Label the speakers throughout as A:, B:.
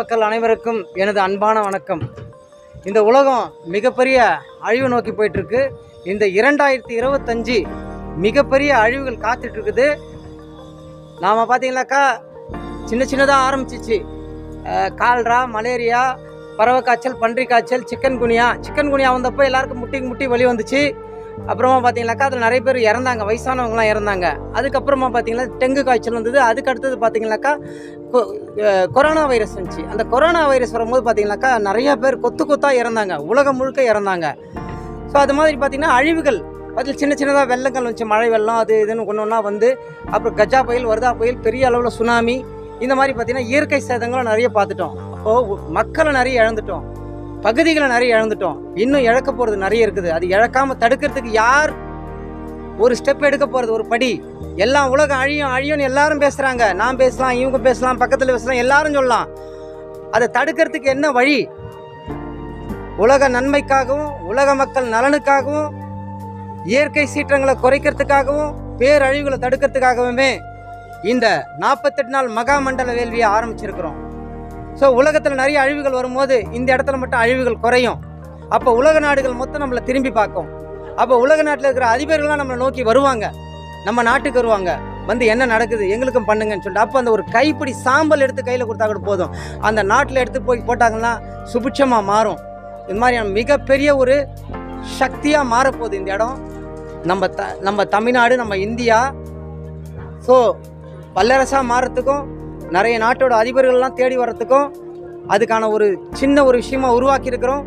A: மக்கள் அனைவருக்கும் எனது அன்பான வணக்கம். இந்த உலகம் மிகப்பெரிய அழிவு நோக்கி போயிட்டுருக்கு. இந்த இரண்டாயிரத்தி இருபத்தஞ்சி மிகப்பெரிய அழிவுகள் காத்துட்டு இருக்குது நாம் பார்த்தீங்கன்னாக்கா சின்ன சின்னதாக ஆரம்பிச்சிச்சு. கால்ரா மலேரியா பறவை காய்ச்சல் பன்றி காய்ச்சல் சிக்கன் குனியா. சிக்கன் குனியா வந்தப்போ எல்லாருக்கும் முட்டிக்கு முட்டி வலி வந்துச்சு. அப்புறமா பார்த்தீங்கன்னாக்கா அதில் நிறைய பேர் இறந்தாங்க. வயசானவங்களாம் இறந்தாங்க. அதுக்கப்புறமா பார்த்தீங்கன்னா டெங்கு காய்ச்சல் வந்தது. அதுக்கு அடுத்தது பார்த்தீங்கன்னாக்கா கொ- கொரோனா வைரஸ் வந்துச்சு. அந்த கொரோனா வைரஸ் வரும்போது பார்த்தீங்கன்னாக்கா நிறைய பேர் கொத்து கொத்தாக இறந்தாங்க. உலகம் முழுக்க இறந்தாங்க. ஸோ அது மாதிரி பார்த்தீங்கன்னா அழிவுகள். அதில் சின்ன சின்னதாக வெள்ளங்கள் வந்துச்சு. மழை வெள்ளம் அது இதுன்னு ஒன்று ஒன்றா வந்து அப்புறம் கஜா புயல் வருதா புயல் பெரிய அளவில் சுனாமி. இந்த மாதிரி பார்த்தீங்கன்னா இயற்கை சேதங்களும் நிறைய பார்த்துட்டோம். அப்போது மக்களை நிறைய இழந்துட்டோம். பகுதிகளை நிறைய இழந்துட்டோம். இன்னும் இழக்க போகிறது நிறைய இருக்குது. அது இழக்காமல் தடுக்கிறதுக்கு யார் ஒரு ஸ்டெப் எடுக்க போகிறது ஒரு படி. எல்லாம் உலகம் அழியும் அழியும்னு எல்லாரும் பேசுகிறாங்க நான் பேசலாம் இவங்க பேசலாம் பக்கத்தில் பேசலாம் எல்லாரும் சொல்லலாம். அதை தடுக்கிறதுக்கு என்ன வழி? உலக நன்மைக்காகவும் உலக மக்கள் நலனுக்காகவும் இயற்கை சீற்றங்களை குறைக்கிறதுக்காகவும் பேரழிவுகளை தடுக்கிறதுக்காகவுமே இந்த நாற்பத்தெட்டு நாள் மகாமண்டல வேள்வியை ஆரம்பிச்சிருக்கிறோம். ஸோ உலகத்தில் நிறைய அழிவுகள் வரும்போது இந்த இடத்துல மட்டும் அழிவுகள் குறையும். அப்போ உலக நாடுகள் மொத்தம் நம்மளை திரும்பி பார்க்கும். அப்போ உலக நாட்டில் இருக்கிற அதிபர்கள்லாம் நம்மளை நோக்கி வருவாங்க. நம்ம நாட்டுக்கு வருவாங்க. வந்து என்ன நடக்குது? எங்களுக்கும் பண்ணுங்கன்னு சொல்லிட்டு அப்போ அந்த ஒரு கைப்பிடி சாம்பல் எடுத்து கையில் கொடுத்தா கூட போதும். அந்த நாட்டில் எடுத்து போய் போட்டாங்கன்னா சுபிட்சமாக மாறும். இது மாதிரியான மிகப்பெரிய ஒரு சக்தியாக மாறப்போகுது இந்த இடம். நம்ம த நம்ம தமிழ்நாடு நம்ம இந்தியா. ஸோ வல்லரசாக மாறத்துக்கும் நிறைய நாட்டோட அதிபர்கள்லாம் தேடி வர்றதுக்கும் அதுக்கான ஒரு சின்ன ஒரு விஷயமா உருவாக்கி இருக்கிறோம்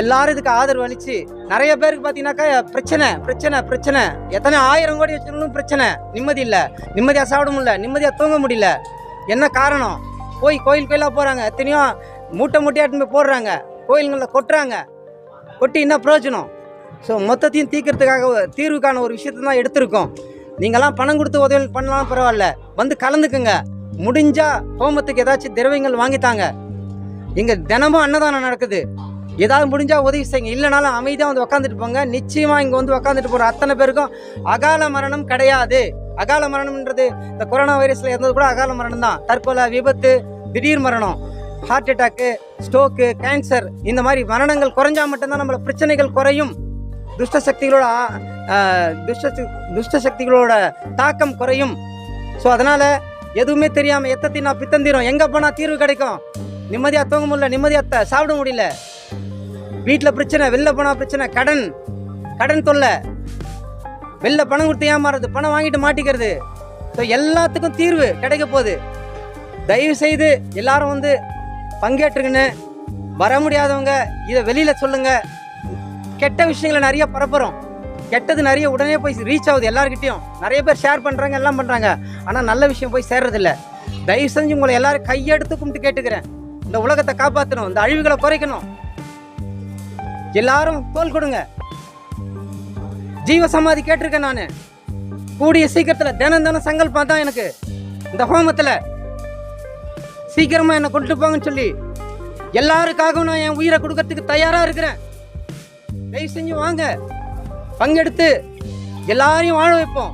A: எல்லாரும் இதுக்கு ஆதரவு அளிச்சு நிறைய பேருக்கு பார்த்தீங்கன்னாக்கா பிரச்சனை பிரச்சனை பிரச்சனை. எத்தனை ஆயிரம் கோடி வச்சிருந்தாலும் பிரச்சனை. நிம்மதி இல்லை. நிம்மதியாக சாப்பிட முடியல. நிம்மதியாக தூங்க முடியல. என்ன காரணம்? போய் கோயில் கோயிலாக போகிறாங்க எத்தனையோ மூட்டை மூட்டையாட்டு போய் போடுறாங்க. கோயிலுங்களில் கொட்டுறாங்க. கொட்டி என்ன பிரயோஜனம்? ஸோ மொத்தத்தையும் தீர்க்கறதுக்காக தீர்வுக்கான ஒரு விஷயத்தை தான் எடுத்திருக்கோம். நீங்களாம் பணம் கொடுத்து உதவி பண்ணலாம் பரவாயில்ல. வந்து கலந்துக்குங்க. முடிஞ்சா ஹோமத்துக்கு ஏதாச்சும் திரவியங்கள் வாங்கித்தாங்க இங்க தினமும் அன்னதானம் நடக்குது. ஏதாவது முடிஞ்சா உதவி செய்யுங்க. இல்லைனாலும் அமைதியாக வந்து உக்காந்துட்டு போங்க. நிச்சயமாக இங்கே வந்து உக்காந்துட்டு போகிற அத்தனை பேருக்கும் அகால மரணம் கிடையாது. அகால மரணம்ன்றது இந்த கொரோனா வைரஸில் இருந்தது கூட அகால மரணம் தான். தற்கொலை விபத்து திடீர் மரணம் ஹார்ட் அட்டாக்கு ஸ்ட்ரோக்கு கேன்சர் இந்த மாதிரி மரணங்கள் குறைஞ்சா மட்டும்தான் நம்மள பிரச்சனைகள் குறையும். துஷ்ட சக்திகளோட துஷ்ட துஷ்ட சக்திகளோட தாக்கம் குறையும். ஸோ அதனால் எதுவுமே தெரியாமல் எத்தத்தி நான் பித்தந்திரும். எங்கே போனால் தீர்வு கிடைக்கும்? நிம்மதியாக தூங்க முடியல நிம்மதியாக சாப்பிட முடியல. வீட்டில் பிரச்சனை வெளில போனால் பிரச்சனை கடன். கடன் தொல்லை. வெளில பணம் கொடுத்து ஏமாறுறது பணம் வாங்கிட்டு மாட்டிக்கிறது. ஸோ எல்லாத்துக்கும் தீர்வு கிடைக்க போகுது. தயவு செய்து எல்லாரும் வந்து பங்கேற்றுக்குன்னு வர முடியாதவங்க இதை வெளியில் சொல்லுங்க. கெட்ட விஷயங்களை நிறைய பரப்புறோம். கெட்டது நிறைய உடனே போய் ரீச் ஆகுது எல்லாருக்கிட்டையும் நிறைய பேர் ஷேர் பண்ணுறாங்க எல்லாம் பண்ணுறாங்க ஆனால் நல்ல விஷயம் போய் சேர்றதில்ல. தயவு செஞ்சு உங்களை எல்லாரும் கையெடுத்து கும்பிட்டு கேட்டுக்கிறேன். இந்த உலகத்தை காப்பாற்றணும் இந்த அழிவுகளை குறைக்கணும். எல்லாரும் தோல் கொடுங்க. ஜீவ சமாதி கேட்டிருக்கேன் நான். கூடிய சீக்கிரத்தில் தினம் தினம் சங்கல்பம் தான் எனக்கு. இந்த ஹோமத்தில் சீக்கிரமாக என்னை கொண்டு போங்கன்னு சொல்லி எல்லாருக்காகவும் நான் என் உயிரை கொடுக்கறதுக்கு தயாராக இருக்கிறேன். தயவு செஞ்சு வாங்க. பங்கெடுத்து எல்லாரையும் வாழ வைப்போம்.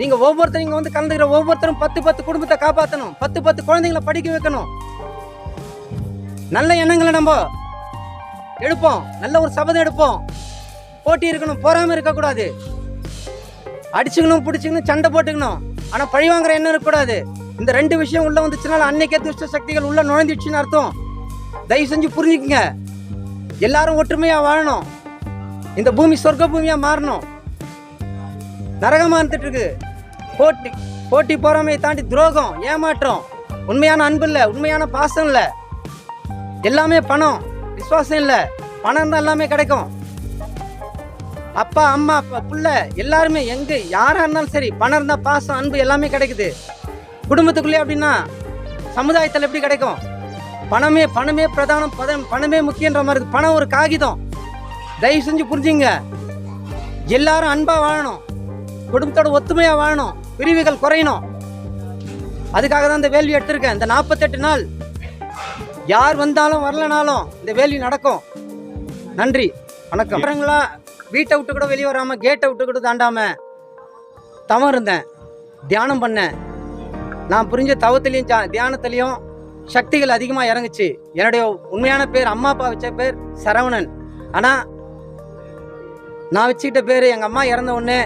A: நீங்க ஒவ்வொருத்தரும் இங்க வந்து கலந்துக்கிற ஒவ்வொருத்தரும் பத்து பத்து குடும்பத்தை காப்பாற்றணும் பத்து பத்து குழந்தைங்களை படிக்க வைக்கணும். நல்ல எண்ணங்களை நம்ம எடுப்போம். நல்ல ஒரு சபதம் எடுப்போம். போட்டி இருக்கணும் பொறாம இருக்கக்கூடாது. அடிச்சுக்கணும் பிடிச்சிக்கணும் சண்டை போட்டுக்கணும். ஆனால் பழி வாங்குற எண்ணம் இருக்கக்கூடாது. இந்த ரெண்டு விஷயம் உள்ள வந்துச்சுனால அன்னைக்கே துஷ்ட சக்திகள் உள்ள நுழைஞ்சிடுச்சுன்னு அர்த்தம். தயவு செஞ்சு புரிஞ்சுக்குங்க. எல்லாரும் ஒற்றுமையாக வாழணும். இந்த பூமி சொர்க்க பூமியாக மாறணும். நரகமாக இருந்துட்டு போட்டி போட்டி பொறாமையை தாண்டி துரோகம் ஏமாற்றம். உண்மையான அன்பு இல்லை உண்மையான பாசம் இல்லை. எல்லாமே பணம் விசுவாசம் இல்லை. பணம் தான் எல்லாமே கிடைக்கும். அப்பா அம்மா அப்பா பிள்ளை எல்லாருமே எங்கே யாராக இருந்தாலும் சரி பணம் இருந்தால் பாசம் அன்பு எல்லாமே கிடைக்குது. குடும்பத்துக்குள்ளே அப்படின்னா சமுதாயத்தில் எப்படி கிடைக்கும்? பணமே பணமே பிரதானம் பதம் பணமே முக்கியன்ற மாதிரி இருக்குது பணம் ஒரு காகிதம். தயவு செஞ்சு புரிஞ்சுங்க. எல்லாரும் அன்பாக வாழணும். குடும்பத்தோட ஒத்துமையாக வாழணும். பிரிவுகள் குறையணும். அதுக்காக தான் இந்த வேள்வி எடுத்திருக்கேன். இந்த நாற்பத்தெட்டு நாள். யார் வந்தாலும் வரலனாலும் இந்த வேள்வி நடக்கும். நன்றி. வணக்கம். அப்புறங்களா வீட்டை விட்டு கூட வெளியே வராமல் கேட்டை விட்டு கூட தாண்டாமல் தவம் இருந்தேன். தியானம் பண்ணேன். நான் புரிஞ்ச தவத்திலையும் தியானத்துலேயும் சக்திகள் அதிகமாக இறங்குச்சு. என்னுடைய உண்மையான பேர் அம்மா அப்பா வச்ச பேர் சரவணன். ஆனால் நான் வச்சுக்கிட்ட பேர் எங்கள் அம்மா இறந்த உடனே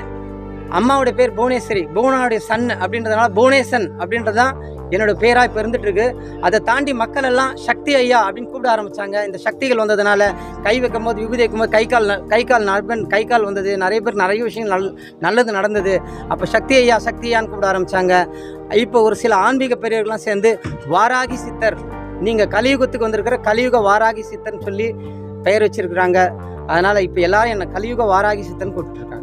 A: அம்மாவுடைய பேர் புவனேஸ்வரி புவனாவுடைய சன் அப்படின்றதுனால புவனேசன் அப்படின்றது தான் என்னோடய பேராக இப்போ இருந்துட்டு அதை தாண்டி மக்கள் எல்லாம் சக்தி ஐயா அப்படின்னு கூப்பிட ஆரம்பித்தாங்க இந்த சக்திகள் வந்ததுனால கை வைக்கும் போது விபூதி வைக்கும் போது கை கால் கை கால் நண்பன் கை கால் வந்தது. நிறைய பேர் நிறைய விஷயங்கள் நல் நல்லது நடந்தது. அப்போ சக்தி ஐயா சக்தி ஐயான்னு கூப்பிட ஆரம்பிச்சாங்க. இப்போ ஒரு சில ஆன்மீக பெரியவர்கள்லாம் சேர்ந்து வாராகி சித்தர் நீங்கள் கலியுகத்துக்கு வந்திருக்கிற கலியுக வாராகி சித்தர்னு சொல்லி பெயர் வச்சிருக்கிறாங்க. அதனால் இப்போ எல்லாரும் என்னை கலியுக வாராகி சித்தன் கூப்பிட்டுருக்காங்க.